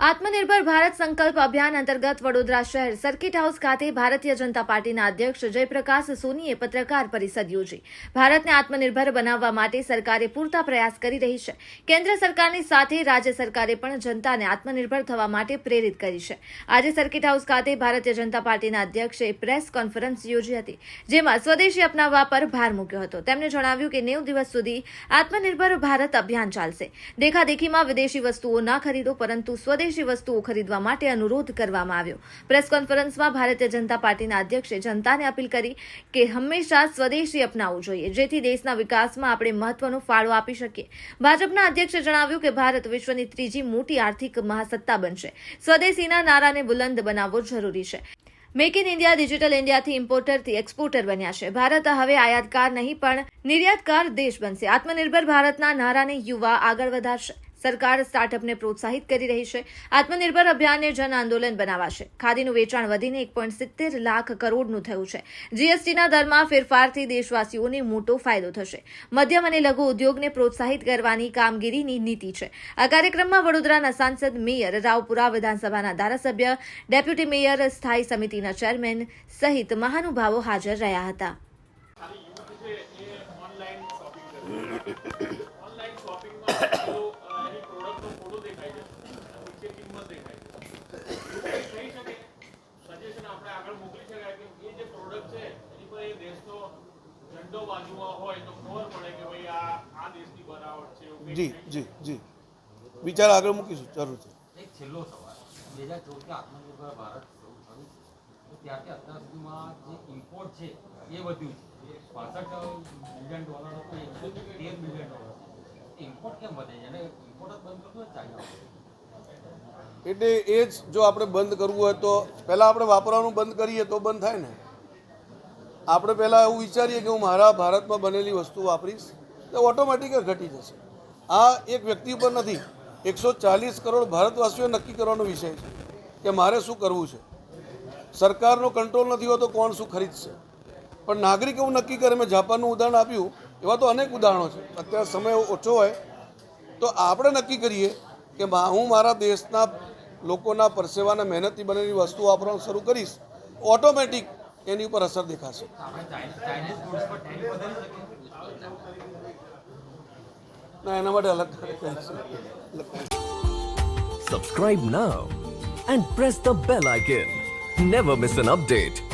આત્મનિર્ભર ભારત સંકલ્પ અભિયાન અંતર્ગત વડોદરા શહેર સર્કિટ હાઉસ ખાતે ભારતીય જનતા પાર્ટીના અધ્યક્ષ જયપ્રકાશ સોનીએ પત્રકાર પરિષદ યોજી. ભારતને આત્મનિર્ભર બનાવવા માટે સરકારે પૂરતા પ્રયાસ કરી રહી છે. કેન્દ્ર સરકારની સાથે રાજ્ય સરકારે પણ જનતાને આત્મનિર્ભર થવા માટે પ્રેરિત કરી છે. આજે સર્કિટ હાઉસ ખાતે ભારતીય જનતા પાર્ટીના અધ્યક્ષે પ્રેસ કોન્ફરન્સ યોજી હતી, જેમાં સ્વદેશી અપનાવવા પર ભાર મૂક્યો હતો. તેમણે જણાવ્યું કે નેવ દિવસ સુધી આત્મનિર્ભર ભારત અભિયાન ચાલશે. દેખાદેખીમાં વિદેશી વસ્તુઓ ના ખરીદો, પરંતુ સ્વદેશી વસ્તુઓ ખરીદવા માટે અનુરોધ કરવામાં આવ્યો. પ્રેસ કોન્ફરન્સમાં ભારતીય જનતા પાર્ટીના અધ્યક્ષે જનતાને અપીલ કરી કે હંમેશા સ્વદેશી અપનાવવું જોઈએ, જેથી દેશના વિકાસમાં આપણે મહત્વનો ફાળો આપી શકીએ. ભાજપના અધ્યક્ષે જણાવ્યું કે ભારત વિશ્વની ત્રીજી મોટી આર્થિક મહાસત્તા બનશે. સ્વદેશીના નારાને બુલંદ બનાવવો જરૂરી છે. મેક ઇન ઇન્ડિયા ડિજિટલ ઇન્ડિયાથી ઇમ્પોર્ટરથી એક્સપોર્ટર બન્યા છે. ભારત હવે આયાતકાર નહીં, પણ નિર્યાતકાર દેશ બનશે. આત્મનિર્ભર ભારતના નારાને યુવા આગળ વધારશે. સરકાર સ્ટાર્ટઅપને પ્રોત્સાહિત કરી રહી છે. આત્મનિર્ભર અભિયાનને જન આંદોલન બનાવાશે. ખાદીનું વેચાણ વધીને એક પોઈન્ટ સિત્તેર લાખ કરોડનું થયું છે. જીએસટીના દરમાં ફેરફારથી દેશવાસીઓને મોટો ફાયદો થશે. મધ્યમ અને લઘુ ઉદ્યોગને પ્રોત્સાહિત કરવાની કામગીરીની નીતિ છે. આ કાર્યક્રમમાં વડોદરાના સાંસદ મેયર, રાવપુરા વિધાનસભાના ધારાસભ્ય, ડેપ્યુટી મેયર, સ્થાયી સમિતિના ચેરમેન સહિત મહાનુભાવો હાજર રહ્યા હતા. સજેશન આપણે આગળ મોકલી શકાય કે એ જે પ્રોડક્ટ છે એની પર એ દેશનો ઝંડો બાજુમાં હોય તો ખબર પડે કે ભાઈ આ આ દેશની બનાવટ છે જી જી જી. વિચાર આગળ મૂકીશું જરૂરથી એક છેલ્લો સવાલ. બે હજાર ચૌદથી આત્મનિર્ભર ભારત શરૂ થયું. ત્યારથી અત્યાર સુધીમાં જે ઇમ્પોર્ટ છે એ વધ્યું છે. પાસઠ બિલિયન ડોલર હતો એકસો તેર બિલિયન ડોલર ઇમ્પોર્ટ કેમ વધે છે? અને ઇમ્પોર્ટ જ બંધ કરવું ચાઇના એટલે એ જ જો આપણે બંધ કરવું હોય તો પહેલાં આપણે વાપરવાનું બંધ કરીએ તો બંધ થાય ને. આપણે પહેલાં એવું વિચારીએ કે હું મારા ભારતમાં બનેલી વસ્તુ વાપરીશ તો ઓટોમેટિક ઘટી જશે. આ એક વ્યક્તિ ઉપર નથી, એકસો ચાલીસ કરોડ ભારતવાસીઓ નક્કી કરવાનો વિષય છે કે મારે શું કરવું છે. સરકારનો કંટ્રોલ નથી હોતો કોણ શું ખરીદશે. પણ નાગરિક એવું નક્કી કરે, મેં જાપાનનું ઉદાહરણ આપ્યું, એવા તો અનેક ઉદાહરણો છે. અત્યારે સમય ઓછો હોય, તો આપણે નક્કી કરીએ કે હું મારા દેશના લોકોના પરસેવાના મહેનતથી બનેલી વસ્તુ વાપરવાનું શરૂ કરીશ, ઓટોમેટિક એની ઉપર અસર દેખાશે ના, એના માટે અલગ સબસ્ક્રાઇબ અલગ and press the bell icon never miss an update.